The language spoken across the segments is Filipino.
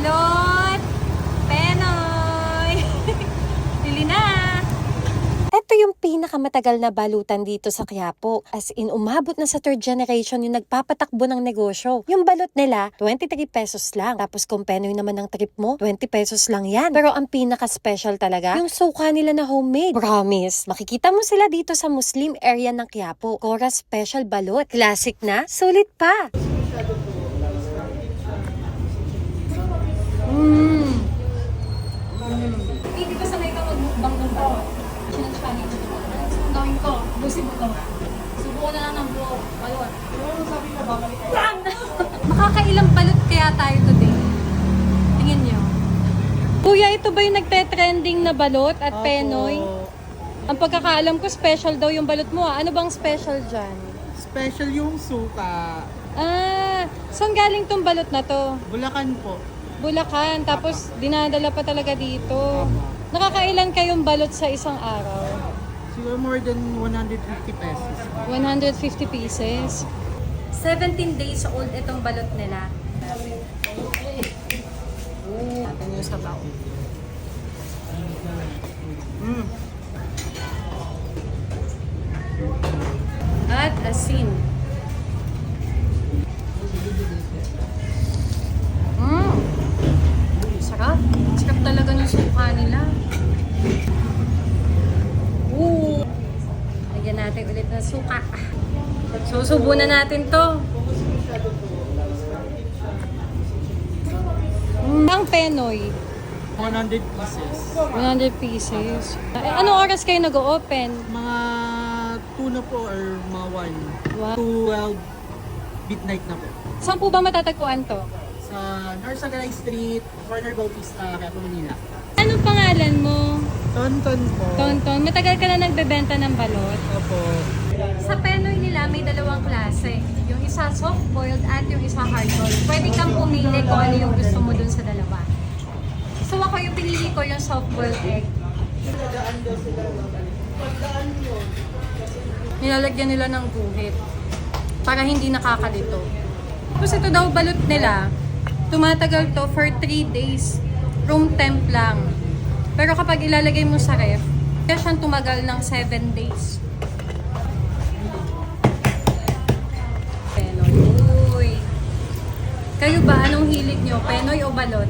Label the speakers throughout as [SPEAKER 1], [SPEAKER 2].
[SPEAKER 1] Balot! Penoy! Bili na!
[SPEAKER 2] Ito yung pinakamatagal na balutan dito sa Quiapo. As in, umabot na sa third generation yung nagpapatakbo ng negosyo. Yung balot nila, 23 pesos lang. Tapos kung penoy naman ng trip mo, 20 pesos lang yan. Pero ang pinaka-special talaga, yung suka nila na homemade. Promise, makikita mo sila dito sa Muslim area ng Quiapo. Cora Special Balot. Classic na, sulit pa.
[SPEAKER 1] Busin mo. Subukan na lang ng buo. Balot. Yan! Makakailang balot kaya tayo today? Tingin nyo. Kuya, ito ba yung nagte-trending na balot at
[SPEAKER 3] Opo.
[SPEAKER 1] penoy? Ang pagkakaalam ko, special daw yung balot mo. ah. Ano bang special dyan?
[SPEAKER 3] Special yung suka.
[SPEAKER 1] Ah, saan galing tong balot na to?
[SPEAKER 3] Bulacan po.
[SPEAKER 1] Bulacan, tapos dinadala pa talaga dito. Nakakailan kayong balot sa isang araw?
[SPEAKER 3] Siguro more than 150 pesos.
[SPEAKER 1] 150 pieces. 17 days old itong balot nila. Ooh, natin yung sabaw. Mm. At asin. Mm. Sarap. Sarap talaga ng suka nila. Ooh. Lagyan natin ulit ng suka. Susubo na natin to. Ang penoy.
[SPEAKER 3] 100 pieces.
[SPEAKER 1] 100 pieces. Eh, anong oras kayo nag-open?
[SPEAKER 3] Mga 2 na po or mga 1.
[SPEAKER 1] Wow.
[SPEAKER 3] 12 midnight na po.
[SPEAKER 1] Saan po ba matatagpuan to?
[SPEAKER 3] Sa North Sagaray Street, corner Bautista, Quezon, Manila.
[SPEAKER 1] Anong pangalan mo?
[SPEAKER 3] Tonton po.
[SPEAKER 1] Tonton, matagal ka na nagbebenta ng balot.
[SPEAKER 3] Opo.
[SPEAKER 1] Sa Penoy nila may dalawang klase. Yung isa soft-boiled at yung isa hard-boiled. Pwede kang pumili kung ano yung gusto mo dun sa dalawa. So ako yung pinili ko yung soft-boiled egg. Nilalagyan nila ng guhit para hindi nakakalito. Tapos ito daw balot nila, tumatagal to for 3 days. Room temp lang. Pero kapag ilalagay mo sa ref, kaya siyang tumagal ng 7 days. Penoy. Kayo ba, anong hilig nyo? Penoy o balot?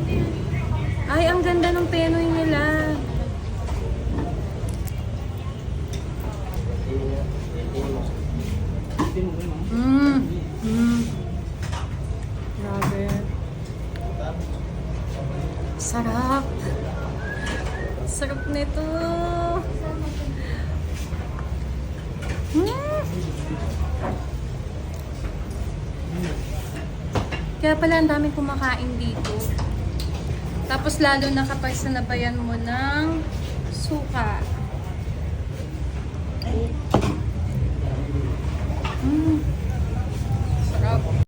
[SPEAKER 1] Ay, ang ganda ng penoy nila. Mmm. Sarap. Sarap nito. Mm. Kaya pala ang daming kumakain dito. Tapos lalo na kapag sanabayan mo ng suka.